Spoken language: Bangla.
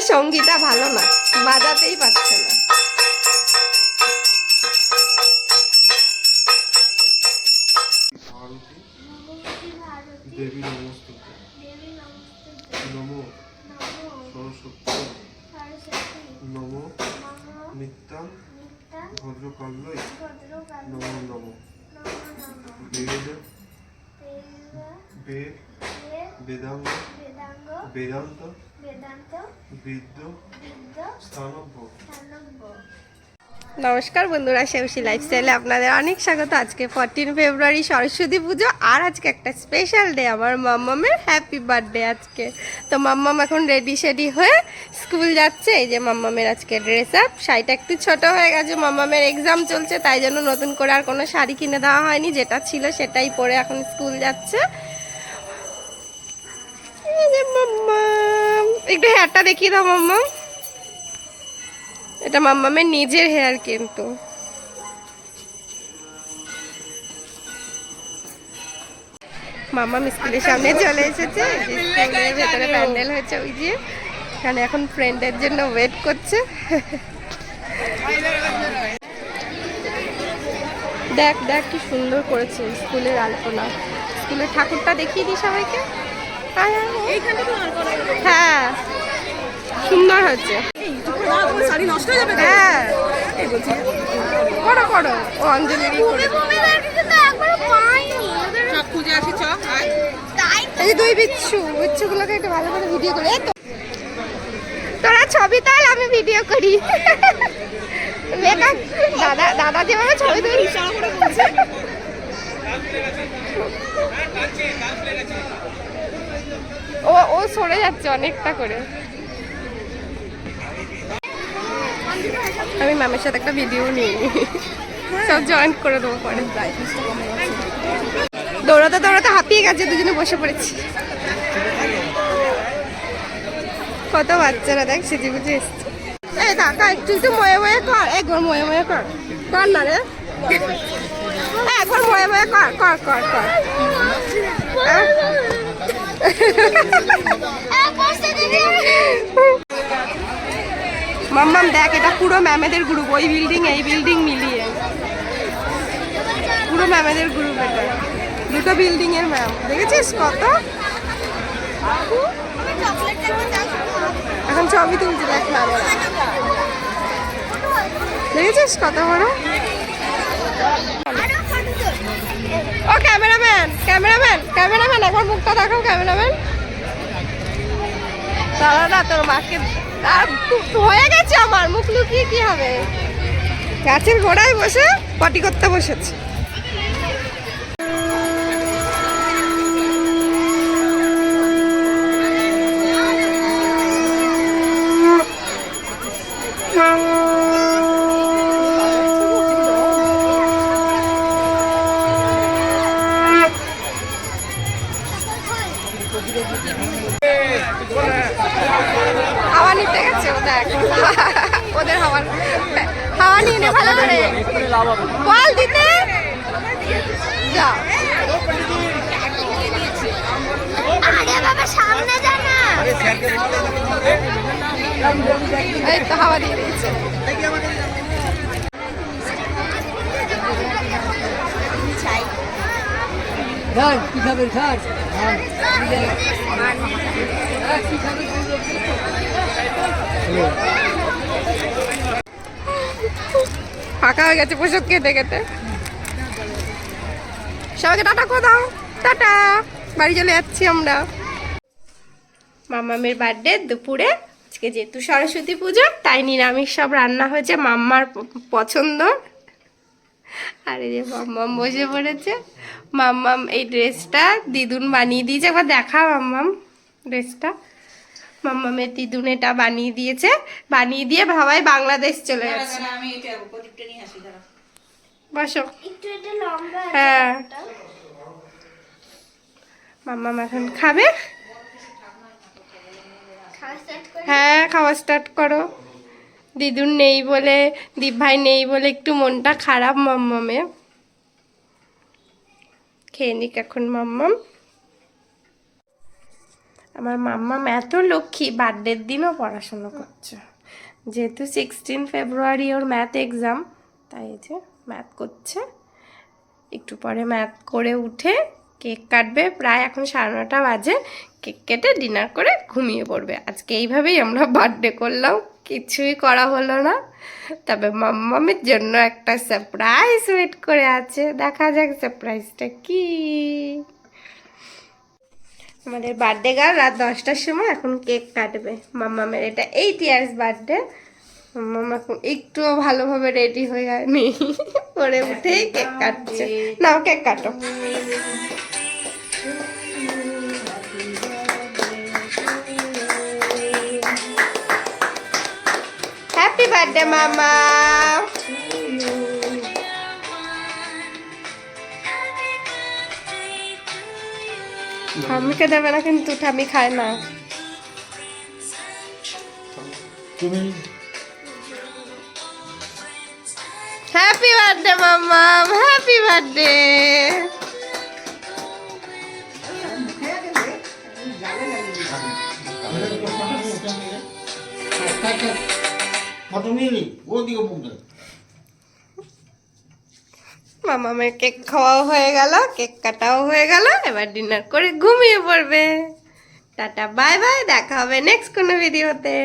সঙ্গীটা ভালো না বাজাতেই পারছে না। দেবী নমস্তুতে। দেবী নমস্তে নমো। নমো সরস্বতী। নমো। নমো নিত্যা ভদ্রকাল্যই ভদ্রকাল নমো নমো। নমো নমো বেদ। বেদ। বেদাঙ্গ বেদাঙ্গ বেদান্ত বেদান্ত বিদ্য বিদ্য স্থানভ্য স্থানব্য। নমস্কার বন্ধুরা শেউসি লাইফস্টাইলে আপনাদের অনেক স্বাগত। আজকে ফোরটিন ফেব্রুয়ারি সরস্বতী পুজো আর আজকে একটা স্পেশাল ডে আমার মাম্মামের হ্যাপি বার্থডে আজকে। তো মাম্মাম এখন রেডি সেডি হয়ে স্কুল যাচ্ছে। এই যে মাম্মামের আজকে ড্রেস আপ শাড়িটা একটু ছোট হয়ে গেছে মাম্মামের এক্সাম চলছে তাই জন্য নতুন করে আর কোনো শাড়ি কিনে দেওয়া হয়নি। যেটা ছিল সেটাই পরে এখন স্কুল যাচ্ছে এই যে মাম্মাম একটু হেয়ারটা দেখিয়ে দাও, মাম্মা। এটা মাম্মামের নিজের হেয়ার কিন্তু। মাম্মাম স্কুলের সামনে চলে এসেছে। ভেতরে প্যান্ডেল হয়েছে ওই যে। এখানে এখন ফ্রেন্ডের জন্য ওয়েট করছে। দেখ দেখ কি সুন্দর করেছে স্কুলের আলপনা। স্কুলের ঠাকুরটা দেখিয়ে দিই সবাইকে। হ্যাঁ। সুন্দর নষ্ট হয়ে। এই দুই বিচ্ছু, বিচ্ছুগুলোকে ভালো করে ভিডিও করে। তো। তোরা ছবি তাল, আমি ভিডিও করি। দাদা দাদা যেভাবে ছবি তুলি ও ও সরে যাচ্ছে অনেকটা করে। আমি ম্যামের সাথে একটা ভিডিও নিই। সব জয়েন্ট করে দেবো পরে। দৌড়াতে দৌড়াতে হাঁপিয়ে গেছে, দুজনে বসে পড়েছি। কত বাচ্চারা দেখ, সেজে গুজে এসছে। এই কাকা, একটু একটু ময়ে ময়ে কর। একবার ময়ে ময়ে কর। কর না রে। একবার ময়ে ময়ে কর কর কর কর। মাম্মাম, দেখ, এটা পুরো ম্যামেদের গ্রুপ ওই বিল্ডিং এই বিল্ডিং মিলিয়ে। পুরো ম্যামেদের গ্রুপ এটা। দুটো বিল্ডিং এর ম্যাম দেখেছিস কত? এখন ছবি তুলছি, দেখ দেখেছিস কত বড়? ও, ক্যামেরাম্যান ক্যামেরাম্যান ক্যামেরাম্যান একবার মুখটা দেখো ক্যামেরাম্যান। দাঁড়া না, তোর মাকে হয়ে গেছে আমার, মুখ লুকিয়ে কি হবে? গাছের গোড়ায় বসে পটি করতে বসেছে। ওদের হাওয়া হাওয়া নিয়ে নে ভালো করে। বল দিতে। যা। আরে বাবা সামনে যা না। এই তো হাওয়া দিয়ে দিয়েছে। ধর কি ফাঁকা হয়ে গেছে পোশাক খেতে খেতে। সবাইকে টাটা করে দাও। টাটা। বাড়ি চলে যাচ্ছি আমরা। মাম্মামের বার্থডে দুপুরে। আজকে যেহেতু সরস্বতী পুজো, তাই নিরামিষ সব রান্না হয়েছে মাম্মার পছন্দ। আর এই যে মাম্মাম বসে পড়েছে। মাম্মাম এই ড্রেসটা দিদুন বানিয়ে দিয়েছে। একবার দেখা মাম্মাম ড্রেসটা। মাম্মামের দিদুন এটা বানিয়ে দিয়েছে। বানিয়ে দিয়ে ভাবাই বাংলাদেশ চলে গেছে। বসো। একটু এটা লম্বা আছে হ্যাঁ। মাম্মাম এখন খাবে। হ্যাঁ খাওয়া স্টার্ট করো। দিদুন নেই বলে দীপ ভাই নেই বলে একটু মনটা খারাপ মাম্মামে। খেয়ে নিক এখন মাম্মাম। আমার মাম্মা এত লক্ষ্মী বার্থডের দিনও পড়াশুনো করছে। যেহেতু সিক্সটিন ফেব্রুয়ারি ওর ম্যাথ এক্সাম তাই যে ম্যাথ করছে। একটু পরে ম্যাথ করে উঠে কেক কাটবে, প্রায় এখন সাড়ে নটা বাজে। কেক কেটে ডিনার করে ঘুমিয়ে পড়বে। আজকে এইভাবেই আমরা বার্থডে করলাম। কিছুই করা হলো না। তবে মাম্মামের জন্য একটা সারপ্রাইজ ওয়েট করে আছে। দেখা যাক সারপ্রাইজটা কি। আমাদের বার্থডে গার্ল রাত দশটার সময় এখন কেক কাটবে। মাম্মামের এটা এইট ইয়ার্স বার্থডে মাম্মাম এখন একটুও ভালোভাবে রেডি হয়ে যায়নি পরে উঠেই কেক কাটছে। নাও কেক কাটো। বার্থডে মামা ঠাম্মিকে দেবে না কিন্তু ঠাম্মি খায় না। তুমি? হ্যাপি বার্থডে মাম্মাম হ্যাপি বার্থডে ফটো নিয়ে কেক খাওয়াও হয়ে গেল, কেক কাটাও হয়ে গেল, এবার ডিনার করে ঘুমিয়ে পড়বে। টাটা, বাই বাই, দেখা হবে নেক্সট কোনো ভিডিওতে